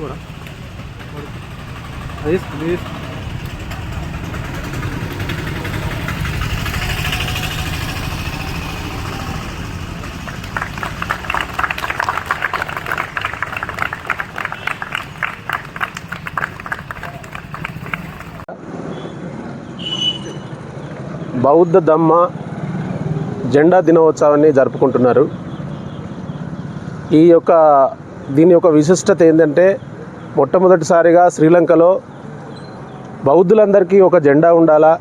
కూడా అది ప్లీజ్ బౌద్ధ ధమ్మ జెండా దినోత్సవాన్ని జరుపుకుంటున్నారు. ఈ యొక్క దీని యొక్క విశిష్టత ఏంటంటే మొట్టమొదటిసారిగా శ్రీలంకలో బౌద్ధులందరికీ ఒక జెండా ఉండాలా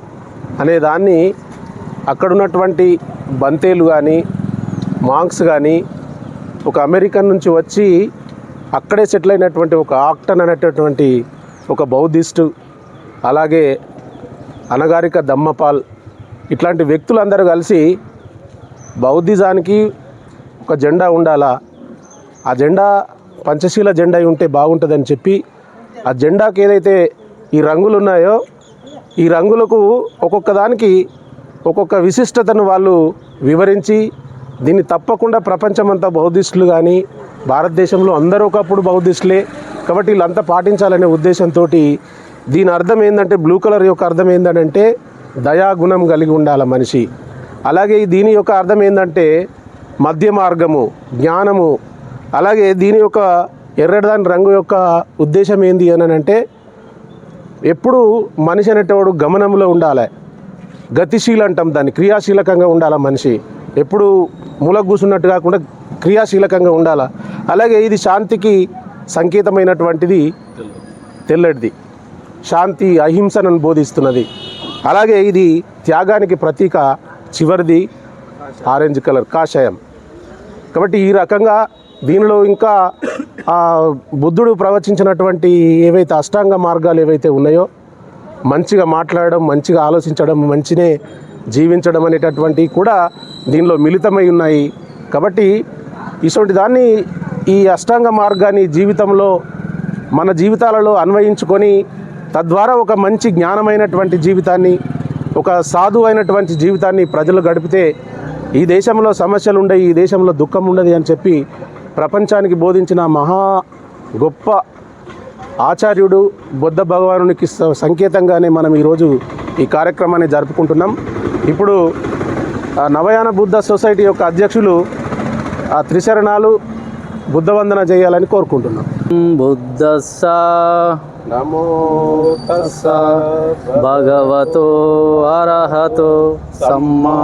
అనే దాన్ని అక్కడున్నటువంటి బంతేలు కానీ మాంక్స్ కానీ ఒక అమెరికన్ నుంచి వచ్చి అక్కడే సెటిల్ అయినటువంటి ఒక ఆక్టన్ అనేటటువంటి ఒక బౌద్ధిస్టు అలాగే అనగారిక దమ్మపాల్ ఇట్లాంటి వ్యక్తులందరూ కలిసి బౌద్ధిజానికి ఒక జెండా ఉండాలా. ఆ జెండా పంచశీల జెండా ఉంటే బాగుంటుందని చెప్పి ఆ జెండాకి ఏదైతే ఈ రంగులు ఉన్నాయో ఈ రంగులకు ఒక్కొక్క దానికి ఒక్కొక్క విశిష్టతను వాళ్ళు వివరించి దీన్ని తప్పకుండా ప్రపంచమంతా బౌద్ధిస్టులు కానీ భారతదేశంలో అందరూ ఒకప్పుడు బౌద్ధిస్టులే కాబట్టి వీళ్ళంతా పాటించాలనే ఉద్దేశంతో దీని అర్థం ఏంటంటే బ్లూ కలర్ యొక్క అర్థం ఏంటంటే దయాగుణం కలిగి ఉండాలి మనిషి. అలాగే దీని యొక్క అర్థం ఏంటంటే మధ్య మార్గము జ్ఞానము అలాగే దీని యొక్క ఎర్రదాని రంగు యొక్క ఉద్దేశం ఏంది అని అంటే ఎప్పుడు మనిషి అనేటవాడు గమనంలో ఉండాలి. గతిశీల అంటాం దాన్ని క్రియాశీలకంగా ఉండాలి మనిషి. ఎప్పుడు మూల కూర్చున్నట్టు కాకుండా క్రియాశీలకంగా ఉండాలి. అలాగే ఇది శాంతికి సంకేతమైనటువంటిది తెల్లటిది. శాంతి అహింసను బోధిస్తున్నది. అలాగే ఇది త్యాగానికి ప్రతీక చివరిది ఆరెంజ్ కలర్ కాషాయం. కాబట్టి ఈ రకంగా దీనిలో ఇంకా బుద్ధుడు ప్రవచించినటువంటి ఏవైతే అష్టాంగ మార్గాలు ఏవైతే ఉన్నాయో మంచిగా మాట్లాడడం మంచిగా ఆలోచించడం మంచినే జీవించడం అనేటటువంటివి కూడా దీనిలో మిళితమై ఉన్నాయి. కాబట్టి ఇటువంటి దాన్ని ఈ అష్టాంగ మార్గాన్ని జీవితంలో మన జీవితాలలో అన్వయించుకొని తద్వారా ఒక మంచి జ్ఞానమైనటువంటి జీవితాన్ని ఒక సాధు అయినటువంటి జీవితాన్ని ప్రజలు గడిపితే ఈ దేశంలో సమస్యలు ఉండవు ఈ దేశంలో దుఃఖం ఉండదు అని చెప్పి ప్రపంచానికి బోధించిన మహా గొప్ప ఆచార్యుడు బుద్ధ భగవానునికి సంకేతంగానే మనం ఈరోజు ఈ కార్యక్రమాన్ని జరుపుకుంటున్నాం. ఇప్పుడు నవయాన బుద్ధ సొసైటీ యొక్క అధ్యక్షులు ఆ త్రిశరణాలు బుద్ధ వందన చేయాలని కోరుకుంటున్నాం. బుద్ధస్స నమో భగవతో అర్హతో సమ్మా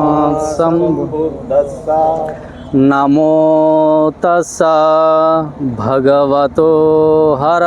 నమో తస్స భగవతో హర